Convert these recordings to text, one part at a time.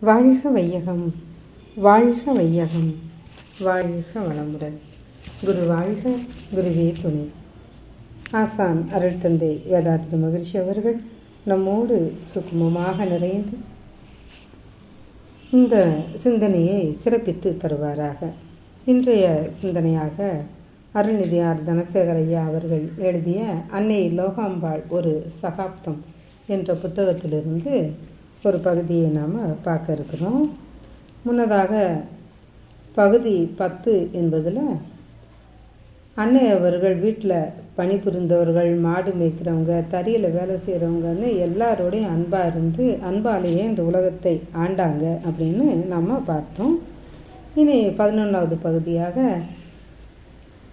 வாழ்க வையகம் வாழ்க வையகம் வாழ்க வளமுடன். குரு வாழ்க குருவே துணை. ஆசான் அருள் தந்தை வேதாத்திரி மகிழ்ச்சி அவர்கள் நம்மோடு சுக்குமமாக நிறைந்து இந்த சிந்தனையை சிறப்பித்து தருவாராக. இன்றைய சிந்தனையாக அருள்நிதியார் தனசேகர் ஐயா அவர்கள் எழுதிய அன்னை லோகாம்பாள் ஒரு சகாப்தம் என்ற புத்தகத்திலிருந்து ஒரு பகுதியை நாம் பார்க்க இருக்கிறோம். முன்னதாக பகுதி பத்து என்பதில் அன்னை அவர்கள் வீட்டில் பணிபுரிந்தவர்கள் மாடு மேய்க்கிறவங்க தறியில் வேலை செய்கிறவங்கன்னு எல்லாரோடையும் அன்பாக இருந்து அன்பாலேயே இந்த உலகத்தை ஆண்டாங்க அப்படின்னு நம்ம பார்த்தோம். இனி பதினொன்றாவது பகுதியாக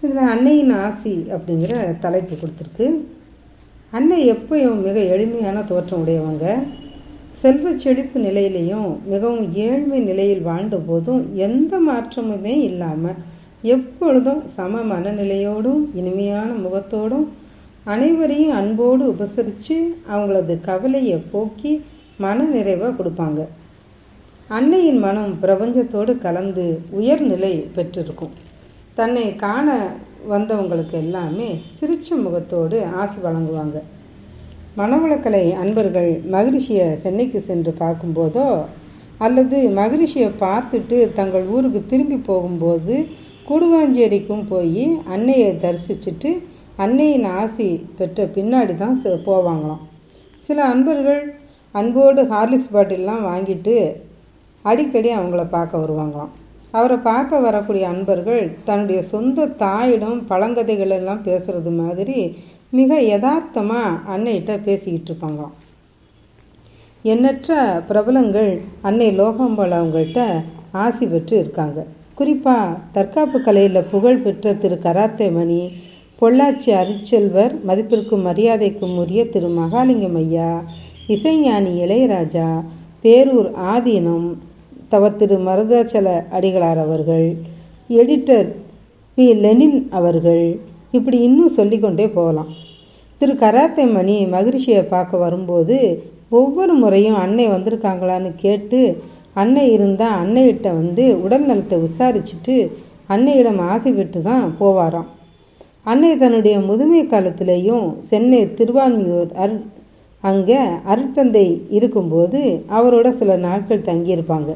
இதில் அன்னையின் ஆசி அப்படிங்கிற தலைப்பு கொடுத்துருக்கு. அன்னை எப்பயும் மிக எளிமையான தோற்றம் உடையவங்க. செல்வ செழிப்பு நிலையிலையும் மிகவும் ஏழ்மை நிலையில் வாழ்ந்த போதும் எந்த மாற்றமுமே இல்லாமல் எப்பொழுதும் சம மனநிலையோடும் இனிமையான முகத்தோடும் அனைவரையும் அன்போடு உபசரித்து அவங்களது கவலையை போக்கி மன நிறைவாக கொடுப்பாங்க. அன்னையின் மனம் பிரபஞ்சத்தோடு கலந்து உயர்நிலை பெற்றிருக்கும். தன்னை காண வந்தவங்களுக்கு எல்லாமே சிரிச்ச முகத்தோடு ஆசி வழங்குவாங்க. மனவளக்கலை அன்பர்கள் மகிழ்ச்சியை சென்னைக்கு சென்று பார்க்கும்போதோ அல்லது மகிழ்ச்சியை பார்த்துட்டு தங்கள் ஊருக்கு திரும்பி போகும்போது கூடுவாஞ்சேரிக்கும் போய் அன்னையை தரிசிச்சுட்டு அன்னையின் ஆசி பெற்ற பின்னாடி தான் போவாங்களாம். சில அன்பர்கள் அன்போடு ஹார்லிக்ஸ் பாட்டில்லாம் வாங்கிட்டு அடிக்கடி அவங்கள பார்க்க வருவாங்களாம். அவரை பார்க்க வரக்கூடிய அன்பர்கள் தன்னுடைய சொந்த தாயிடம் பழங்கதைகள் எல்லாம் பேசுகிறது மாதிரி மிக யதார்த்தமாக அன்னைகிட்ட பேசிக்கிட்டு இருப்பாங்களாம் எண்ணற்ற பிரபலங்கள் அன்னை லோகாம்பாள் அவங்கள்ட்ட ஆசி பெற்று இருக்காங்க குறிப்பாக தற்காப்பு கலையில் புகழ் பெற்ற திரு கராத்தே மணி பொள்ளாச்சி அருட்செல்வர் மதிப்பிற்கும் மரியாதைக்கும் உரிய திரு மகாலிங்கம் ஐயா இசைஞானி இளையராஜா பேரூர் ஆதீனம் தவ திரு மருதாச்சல அடிகளார் அவர்கள் எடிட்டர் பி லெனின் அவர்கள் இப்படி இன்னும் சொல்லிக்கொண்டே போகலாம். திரு கராத்தே மணி மகிழ்ச்சியை பார்க்க வரும்போது ஒவ்வொரு முறையும் அன்னை வந்திருக்காங்களான்னு கேட்டு அன்னை இருந்தால் அன்னையிட்ட வந்து உடல் நலத்தை விசாரிச்சுட்டு அன்னையிடம் ஆசை விட்டு தான் போவாராம். அன்னை தன்னுடைய முதுமை காலத்திலேயும் சென்னை திருவான்மியூர் அரு அங்கே அருட்தந்தை இருக்கும்போது அவரோட சில நாட்கள் தங்கியிருப்பாங்க.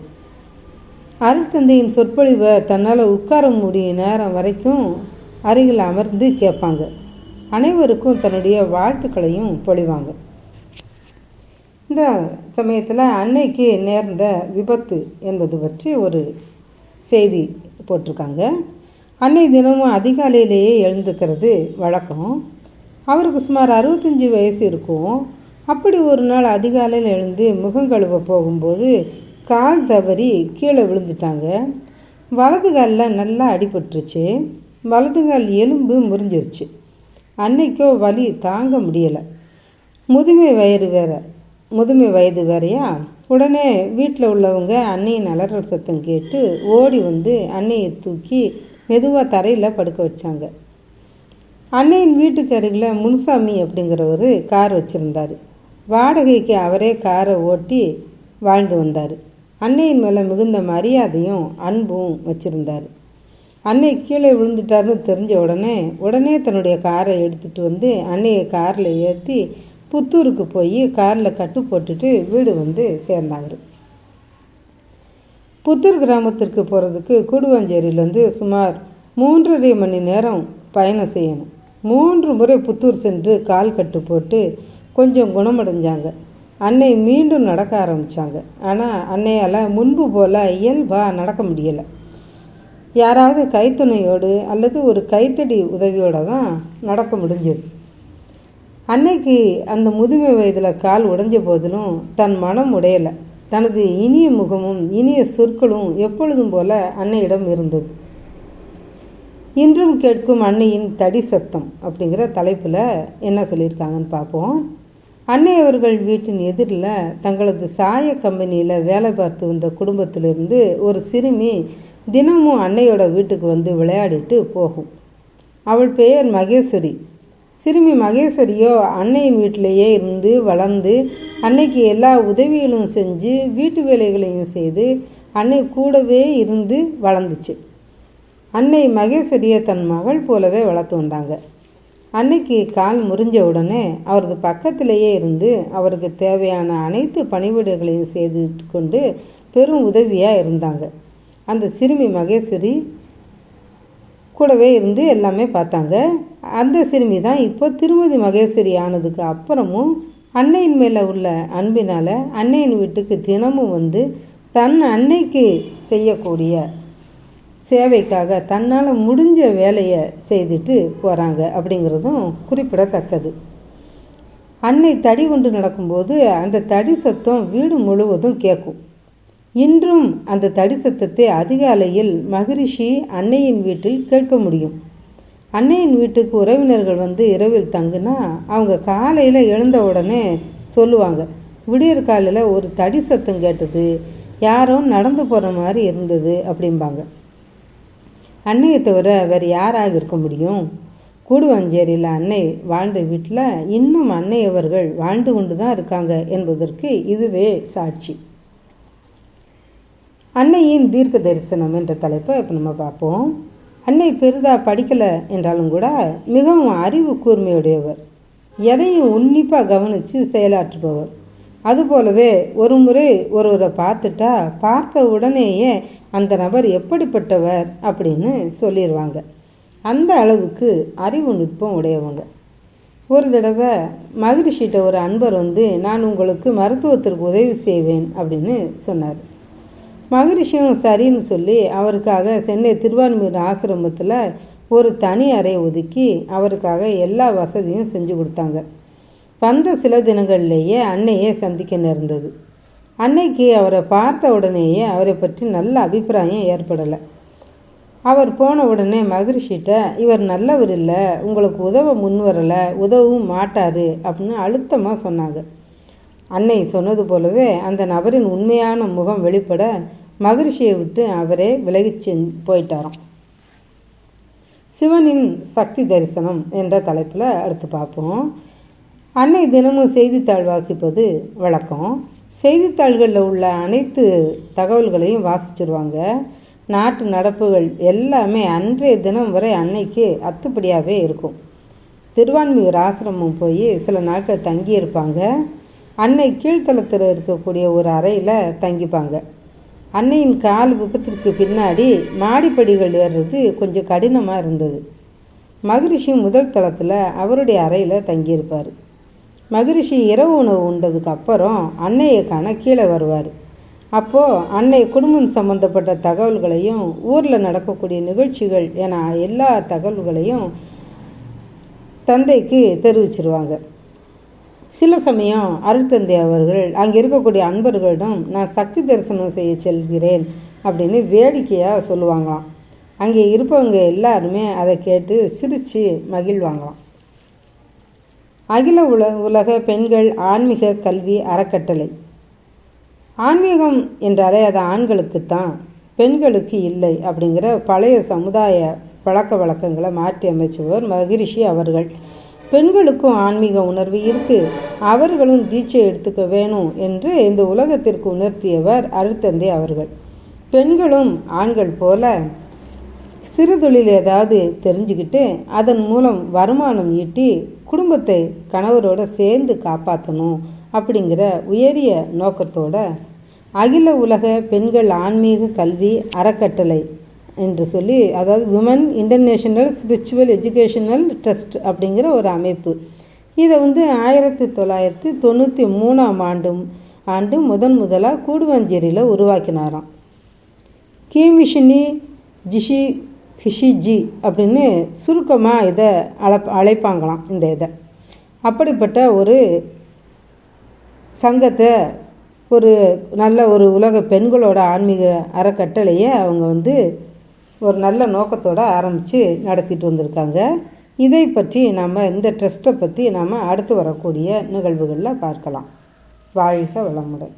அருட்தந்தையின் சொற்பொழிவை தன்னால் உட்கார முடியும் நேரம் வரைக்கும் அருகில் அமர்ந்து கேட்பாங்க. அனைவருக்கும் தன்னுடைய வாழ்த்துக்களையும் பொழிவாங்க. இந்த சமயத்தில் அன்னைக்கு நேர்ந்த விபத்து என்பது பற்றி ஒரு செய்தி போட்டிருக்காங்க. அன்னை தினமும் அதிகாலையிலேயே எழுந்துக்கிறது வழக்கம். அவருக்கு சுமார் அறுபத்தஞ்சி வயசு இருக்கும். அப்படி ஒரு நாள் அதிகாலையில் எழுந்து முகம் கழுவ போகும்போது கால் தவறி கீழே விழுந்துட்டாங்க. வலது காலில் நல்லா அடிபட்டுருச்சு. வலதுகால் எலும்பு முறிஞ்சிருச்சு. அன்னைக்கோ வலி தாங்க முடியலை. முதுமை வயிறு வேற முதுமை வயது வேறையா? உடனே வீட்டில் உள்ளவங்க அன்னையின் அலறல் சத்தம் கேட்டு ஓடி வந்து அன்னையை தூக்கி மெதுவாக தரையில் படுக்க வச்சாங்க. அன்னையின் வீட்டுக்கு அருகில் முனுசாமி அப்படிங்கிறவர் கார் வச்சுருந்தார். வாடகைக்கு அவரே காரை ஓட்டி வாழ்ந்து வந்தார். அன்னையின் மேலே மிகுந்த மரியாதையும் அன்பும் வச்சுருந்தார். அன்னை கீழே விழுந்துட்டாருன்னு தெரிஞ்ச உடனே உடனே தன்னுடைய காரை எடுத்துகிட்டு வந்து அன்னையை காரில் ஏற்றி புத்தூருக்கு போய் காரில் கட்டு போட்டுட்டு வீடு வந்து சேர்ந்தாங்க புத்தூர் கிராமத்திற்கு போகிறதுக்கு கூடுவாஞ்சேரியிலேருந்து சுமார் மூன்றரை மணி நேரம் பயணம் செய்யணும். மூன்று முறை புத்தூர் சென்று கால் கட்டு போட்டு கொஞ்சம் குணமடைஞ்சாங்க. அன்னை மீண்டும் நடக்க ஆரம்பித்தாங்க ஆனால் அன்னையால் முன்பு போல் இயல்பாக நடக்க முடியலை. யாராவது கைத்துணையோடு அல்லது ஒரு கைத்தடி உதவியோடு தான் நடக்க முடிஞ்சது. அன்னைக்கு அந்த முதுமை வயதில் கால் உடைஞ்ச போதிலும் தன் மனம் உடையலை. தனது இனிய முகமும் இனிய சொற்களும் எப்பொழுதும் போல அன்னையிடம் இருந்தது. இன்றும் கேட்கும் அன்னையின் தடி சத்தம் அப்படிங்கிற தலைப்பில் என்ன சொல்லியிருக்காங்கன்னு பார்ப்போம். அன்னை அவர்கள் வீட்டின் எதிரில் தங்களது சாய கம்பெனியில் வேலை பார்த்து வந்த குடும்பத்திலிருந்து ஒரு சிறுமி தினமும் அன்னையோட வீட்டுக்கு வந்து விளையாடிட்டு போகும். அவள் பெயர் மகேஸ்வரி. சிறுமி மகேஸ்வரியோ அன்னையின் வீட்டிலேயே இருந்து வளர்ந்து அன்னைக்கு எல்லா உதவிகளும் செஞ்சு வீட்டு வேலைகளையும் செய்து அன்னை கூடவே இருந்து வளர்ந்துச்சு. அன்னை மகேஸ்வரியை தன் மகள் போலவே வளர்த்து வந்தாங்க. அன்னைக்கு கால் முறிஞ்ச உடனே அவரது பக்கத்திலேயே இருந்து அவருக்கு தேவையான அனைத்து பணிவிடைகளையும் செய்து கொண்டு பெரும் உதவியாக இருந்தாங்க. அந்த சிறுமி மகேஸ்வரி கூடவே இருந்து எல்லாமே பார்த்தாங்க. அந்த சிறுமி தான் இப்போ திருமதி மகேஸ்வரி ஆனதுக்கு அப்புறமும் அன்னையின் மேலே உள்ள அன்பினால் அன்னையின் வீட்டுக்கு தினமும் வந்து தன் அன்னைக்கு செய்யக்கூடிய சேவைக்காக தன்னால் முடிஞ்ச வேலையை செய்துட்டு போகிறாங்க அப்படிங்கிறதும் குறிப்பிடத்தக்கது. அன்னை தடி கொண்டு நடக்கும்போது அந்த தடி சத்தம் வீடு முழுவதும் கேட்கும் இன்றும் அந்த தடி சத்தத்தை அதிகாலையில் மகரிஷி அன்னையின் வீட்டில் கேட்க முடியும். அன்னையின் வீட்டுக்கு உறவினர்கள் வந்து இரவில் தங்குனா அவங்க காலையில் எழுந்த உடனே சொல்லுவாங்க விடியற் காலையில் ஒரு தடி சத்தம் கேட்டது யாரோ நடந்து போகிற மாதிரி இருந்தது அப்படிம்பாங்க. அன்னையை தவிர வேறு யாராக இருக்க முடியும்? கூடுவாஞ்சேரியில் அன்னை வாழ்ந்த வீட்டில் இன்னும் அன்னையவர்கள் வாழ்ந்து கொண்டு தான் இருக்காங்க என்பதற்கு இதுவே சாட்சி. அன்னையின் தீர்க்க தரிசனம் என்ற தலைப்பை இப்போ நம்ம பார்ப்போம். அன்னை பெரிதா படிக்கலை என்றாலும் கூட மிகவும் அறிவு கூர்மையுடையவர். எதையும் உன்னிப்பாக கவனித்து செயலாற்றுபவர். அதுபோலவே ஒரு முறை ஒருவரை பார்த்துட்டா பார்த்த உடனேயே அந்த நபர் எப்படிப்பட்டவர் அப்படின்னு சொல்லிடுவாங்க அந்த அளவுக்கு அறிவு நுட்பம் உடையவங்க. ஒரு தடவை மகரிஷிட்ட ஒரு அன்பர் வந்து நான் உங்களுக்கு மருத்துவத்திற்கு உதவி செய்வேன் அப்படின்னு சொன்னார். மகரிஷியும் சரின்னு சொல்லி அவருக்காக சென்னை திருவான்மூர் ஆசிரமத்தில் ஒரு தனி அறை ஒதுக்கி அவருக்காக எல்லா வசதியும் செஞ்சு கொடுத்தாங்க. வந்த சில தினங்கள்லேயே அன்னையை சந்திக்க நேர்ந்தது. அன்னைக்கு அவரை பார்த்த உடனேயே அவரை பற்றி நல்ல அபிப்பிராயம் ஏற்படலை. அவர் போன உடனே மகரிஷிட்ட இவர் நல்லவர் இல்லை உங்களுக்கு உதவ முன் வரலை உதவும் மாட்டார் அப்படின்னு அழுத்தமாக சொன்னாங்க. அன்னை சொன்னது போலவே அந்த நபரின் உண்மையான முகம் வெளிப்பட மகிழ்ச்சியை விட்டு அவரே விலகி போயிட்டாராம். சிவனின் சக்தி தரிசனம் என்ற தலைப்பில் அடுத்து பார்ப்போம். அன்னை தினமும் செய்தித்தாள் வாசிப்பது வழக்கம். செய்தித்தாள்களில் உள்ள அனைத்து தகவல்களையும் வாசிச்சிருவாங்க. நாட்டு நடப்புகள் எல்லாமே அன்றைய தினம் வரை அன்னைக்கு அத்துப்படியாகவே இருக்கும். திருவான்மியூர் ஆசிரமம் போய் சில நாட்கள் தங்கியிருப்பாங்க. அன்னை கீழ்த்தளத்தில் இருக்கக்கூடிய ஒரு அறையில் தங்கிப்பாங்க. அன்னையின் கால் விபத்திற்கு பின்னாடி மாடிப்படிகள் ஏறுறது கொஞ்சம் கடினமாக இருந்தது. மகரிஷி முதல் தளத்தில் அவருடைய அறையில் தங்கியிருப்பார். மகரிஷி இரவு உணவு உண்டதுக்கு அப்புறம் அன்னையை காண கீழே வருவார். அப்போது அன்னை குடும்பம் சம்பந்தப்பட்ட தகவல்களையும் ஊரில் நடக்கக்கூடிய நிகழ்ச்சிகள் என எல்லா தகவல்களையும் தந்தைக்கு தெரிவிச்சிருவாங்க. சில சமயம் அருட்தந்தை அவர்கள் அங்கே இருக்கக்கூடிய அன்பர்களிடம் நான் சக்தி தரிசனம் செய்ய செல்கிறேன் அப்படின்னு வேடிக்கையாக சொல்லுவாங்களாம். அங்கே இருப்பவங்க எல்லாருமே அதை கேட்டு சிரித்து மகிழ்வாங்களாம். அகில உல உலக பெண்கள் ஆன்மீக கல்வி அறக்கட்டளை. ஆன்மீகம் என்றாலே அது ஆண்களுக்குத்தான் பெண்களுக்கு இல்லை அப்படிங்கிற பழைய சமுதாய பழக்க வழக்கங்களை மாற்றி அமைச்சவர் மகிரிஷி அவர்கள். பெண்களுக்கும் ஆன்மீக உணர்வு இருக்கு. அவர்களும் தீட்சை எடுத்துக்க வேணும் என்று இந்த உலகத்திற்கு உணர்த்தியவர் அருத்தந்தை அவர்கள். பெண்களும் ஆண்கள் போல சிறுதொழில் ஏதாவது தெரிஞ்சுக்கிட்டு அதன் மூலம் வருமானம் ஈட்டி குடும்பத்தை கணவரோட சேர்ந்து காப்பாற்றணும் அப்படிங்கிற உயரிய நோக்கத்தோட அகில உலக பெண்கள் ஆன்மீக கல்வி அறக்கட்டளை என்று சொல்லி அதாவது women international spiritual educational trust அப்படிங்கிற ஒரு அமைப்பு. இதை வந்து ஆயிரத்தி தொள்ளாயிரத்தி தொண்ணூற்றி மூணாம் ஆண்டு ஆண்டு முதன் முதலாக கூடுவஞ்சேரியில் உருவாக்கினாராம். கிமிஷினி ஜிஷி ஹிஷிஜி அப்படின்னு சுருக்கமாக இதை அழைப் அழைப்பாங்களாம் இந்த இதை. அப்படிப்பட்ட ஒரு சங்கத்தை ஒரு நல்ல ஒரு உலக பெண்களோட ஆன்மீக அறக்கட்டளையை அவங்க வந்து ஒரு நல்ல நோக்கத்தோடு ஆரம்பித்து நடத்திட்டு வந்திருக்காங்க. இதை பற்றி நாம் இந்த ட்ரஸ்ட்டை பற்றி நாம் அடுத்து வரக்கூடிய நிகழ்வுகளில் பார்க்கலாம். வாழ்க வளமுடன்.